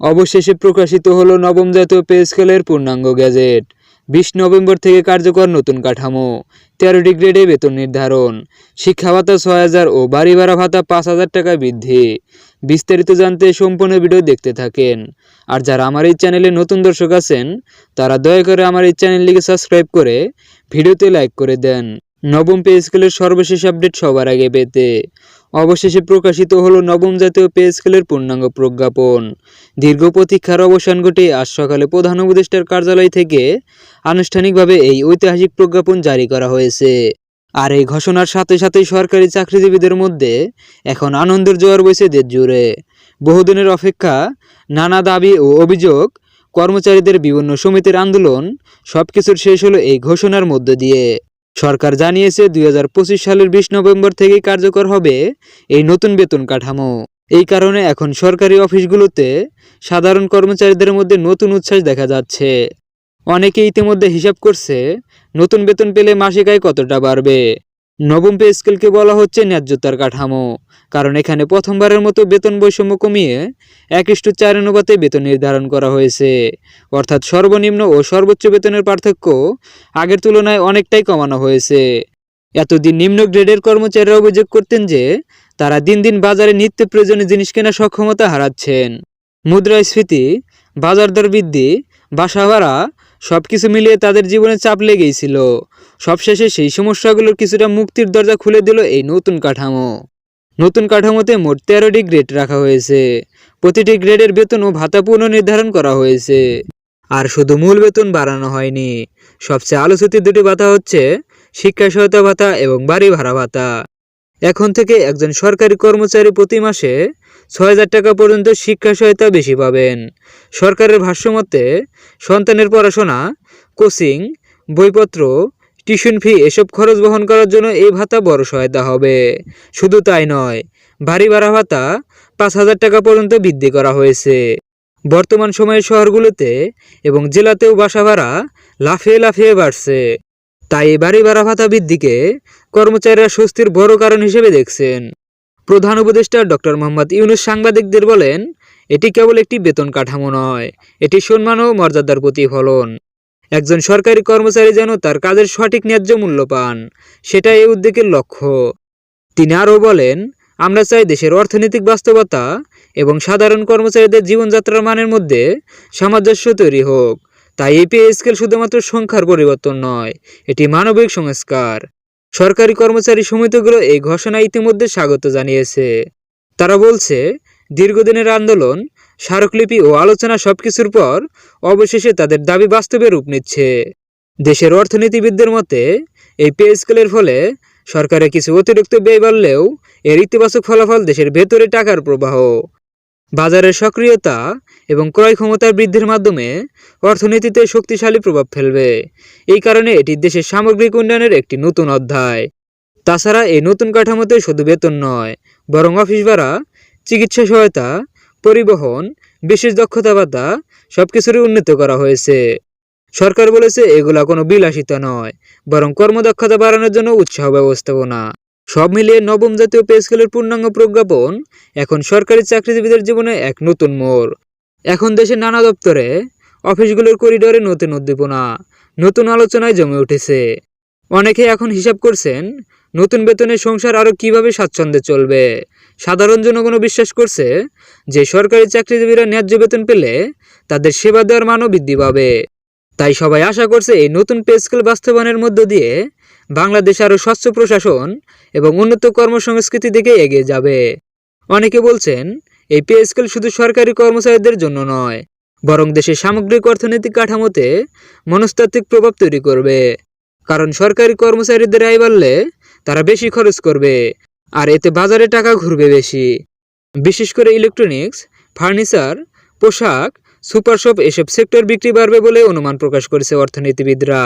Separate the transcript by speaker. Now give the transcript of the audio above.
Speaker 1: অবশেষে প্রকাশিত হলো নবম জাতীয় পে স্কেলের পূর্ণাঙ্গ গ্যাজেট। বিশ নভেম্বর থেকে কার্যকর নতুন কাঠামো, তেরোটি গ্রেডে বেতন নির্ধারণ, শিক্ষা ভাতা ছয় হাজার ও বাড়ি ভাড়া ভাতা পাঁচ হাজার টাকা বৃদ্ধি। বিস্তারিত জানতে সম্পূর্ণ ভিডিও দেখতে থাকেন। আর যারা আমার এই চ্যানেলে নতুন দর্শক আছেন, তারা দয়া করে আমার এই চ্যানেলটিকে সাবস্ক্রাইব করে ভিডিওতে লাইক করে দেন। নবম পে স্কেলের সর্বশেষ আপডেট সবার আগে পেতে অবশেষে প্রকাশিত হলো নবম জাতীয় পে স্কেলের পূর্ণাঙ্গ প্রজ্ঞাপন। দীর্ঘ প্রতীক্ষার অবসান ঘটে আজ সকালে প্রধান উপদেষ্টার কার্যালয় থেকে। আনুষ্ঠানিকভাবে এই ঐতিহাসিক প্রজ্ঞাপন জারি করা হয়েছে। আর এই ঘোষণার সাথে সাথেই সরকারি চাকরিজীবীদের মধ্যে এখন আনন্দের জোয়ার বইছে দেশ জুড়ে। বহুদিনের অপেক্ষা, নানা দাবি ও অভিযোগ, কর্মচারীদের বিভিন্ন সমিতির আন্দোলন, সবকিছুর শেষ হলো এই ঘোষণার মধ্য দিয়ে। সরকার জানিয়েছে দুই হাজার পঁচিশ সালের বিশ নভেম্বর থেকেই কার্যকর হবে এই নতুন বেতন কাঠামো। এই কারণে এখন সরকারি অফিসগুলোতে সাধারণ কর্মচারীদের মধ্যে নতুন উচ্ছ্বাস দেখা যাচ্ছে। অনেকে ইতিমধ্যে হিসাব করছে, নতুন বেতন পেলে মাসিক আয় কতটা বাড়বে। নবম পে স্কেলকে বলা হচ্ছে ন্যায্যতার কাঠামো। কারণ এখানে প্রথমবারের মতো বেতন বৈষম্য কমিয়ে এক ইস্টু চার অনুপাতে বেতন নির্ধারণ করা হয়েছে। অর্থাৎ সর্বনিম্ন ও সর্বোচ্চ বেতনের পার্থক্য আগের তুলনায় অনেকটাই কমানো হয়েছে। এতদিন নিম্ন গ্রেডের কর্মচারীরা অভিযোগ করতেন যে, তারা দিন দিন বাজারে নিত্য প্রয়োজনীয় জিনিস কেনার সক্ষমতা হারাচ্ছেন। মুদ্রাস্ফীতি বাজার দর বৃদ্ধি, বাসা ভাড়া সব কিছু মিলিয়ে তাদের জীবনে চাপ লেগেই ছিল। সবশেষে সেই সমস্যাগুলোর কিছুটা মুক্তির দরজা খুলে দিল এই নতুন কাঠামো। নতুন কাঠামোতে মোট তেরোটি গ্রেড রাখা হয়েছে। প্রতিটি গ্রেডের বেতন ও ভাতা পুনর্নির্ধারণ করা হয়েছে। আর শুধু মূল বেতন বাড়ানো হয়নি। সবচেয়ে আলোচিত দুটি ভাতা হচ্ছে শিক্ষা সহায়তা ভাতা এবং বাড়ি ভাড়া ভাতা। এখন থেকে একজন সরকারি কর্মচারী প্রতি মাসে ছয় হাজার টাকা পর্যন্ত শিক্ষা সহায়তা বেশি পাবেন। সরকারের ভাষ্যমতে, সন্তানের পড়াশোনা, কোচিং, বইপত্র টিউশন ফি, এসব খরচ বহন করার জন্য এই ভাতা বড় সহায়তা হবে। শুধু তাই নয় বাড়ি ভাড়া ভাতা পাঁচ হাজার টাকা পর্যন্ত বৃদ্ধি করা হয়েছে। বর্তমান সময়ে শহরগুলোতে এবং জেলাতেও বাসা ভাড়া লাফিয়ে লাফিয়ে বাড়ছে। তাই বাড়ি ভাড়া ভাতা বৃদ্ধিকে কর্মচারীরা স্বস্তির বড় কারণ হিসেবে দেখছেন। প্রধান উপদেষ্টা ডক্টর মোহাম্মদ ইউনুস সাংবাদিকদের বলেন, এটি কেবল একটি বেতন কাঠামো নয়, এটি সম্মান ও মর্যাদার প্রতিফলন। একজন সরকারি কর্মচারী যেন তার কাজের সঠিক ন্যায্য মূল্য পান সেটা এই উদ্যোগের লক্ষ্য। তিনি আরও বলেন, আমরা চাই দেশের অর্থনৈতিক বাস্তবতা এবং সাধারণ কর্মচারীদের জীবনযাত্রার মানের মধ্যে সামঞ্জস্য তৈরি হোক। তাই এই পে স্কেল শুধুমাত্র সংখ্যার পরিবর্তন নয়, এটি মানবিক সংস্কার। সরকারি কর্মচারী সমিতিগুলো এই ঘোষণা ইতিমধ্যে স্বাগত জানিয়েছে। তারা বলছে, দীর্ঘদিনের আন্দোলন স্মারকলিপি ও আলোচনা সবকিছুর পর অবশেষে তাদের দাবি বাস্তবে রূপ নিচ্ছে। দেশের অর্থনীতিবিদদের মতে, এই পে স্কেলের ফলে সরকারের কিছু অতিরিক্ত ব্যয় বাড়লেও এর ইতিবাচক ফলাফল দেশের ভেতরে টাকার প্রবাহ। বাজারের সক্রিয়তা এবং ক্রয় ক্ষমতার বৃদ্ধির মাধ্যমে অর্থনীতিতে শক্তিশালী প্রভাব ফেলবে। এই কারণে এটি দেশের সামগ্রিক উন্নয়নের একটি নতুন অধ্যায়। তাছাড়া এই নতুন কাঠামোতে শুধু বেতন নয়, বরং অফিস ভাড়া, চিকিৎসা সহায়তা পরিবহন, বিশেষ দক্ষতা ভাতা সব কিছুরই উন্নীত করা হয়েছে। সরকার বলেছে এগুলা কোনো বিলাসিতা নয়, বরং কর্মদক্ষতা বাড়ানোর জন্য উৎসাহ ব্যবস্থাপনা। সব মিলিয়ে নবম জাতীয় পে স্কেলের পূর্ণাঙ্গ প্রজ্ঞাপন এখন সরকারি চাকরিজীবীদের জীবনে এক নতুন মোড়। এখন দেশের নানা দপ্তরে, অফিসগুলোর করিডোরে নতুন উদ্দীপনা, নতুন আলোচনায় জমে উঠেছে। অনেকে এখন হিসাব করছেন, নতুন বেতনে সংসার আরও কীভাবে স্বাচ্ছন্দ্যে চলবে। সাধারণ জনগণও বিশ্বাস করছে যে সরকারি চাকরিজীবীরা ন্যায্য বেতন পেলে তাদের সেবা দেওয়ার মানও বৃদ্ধি পাবে। তাই সবাই আশা করছে এই নতুন পে স্কেল বাস্তবায়নের মধ্য দিয়ে বাংলাদেশ আরও স্বচ্ছ প্রশাসন এবং উন্নত কর্মসংস্কৃতি দিকে এগিয়ে যাবে। অনেকে বলছেন এই পে স্কেল শুধু সরকারি কর্মচারীদের জন্য নয়, বরং দেশের সামগ্রিক অর্থনৈতিক কাঠামোতে মনস্তাত্ত্বিক প্রভাব তৈরি করবে। কারণ সরকারি কর্মচারীদের আয় বাড়লে তারা বেশি খরচ করবে। আর এতে বাজারে টাকা ঘুরবে বেশি। বিশেষ করে ইলেকট্রনিক্স ফার্নিচার পোশাক সুপারশপ এসব সেক্টর বিক্রি বাড়বে বলে অনুমান প্রকাশ করেছে অর্থনীতিবিদরা।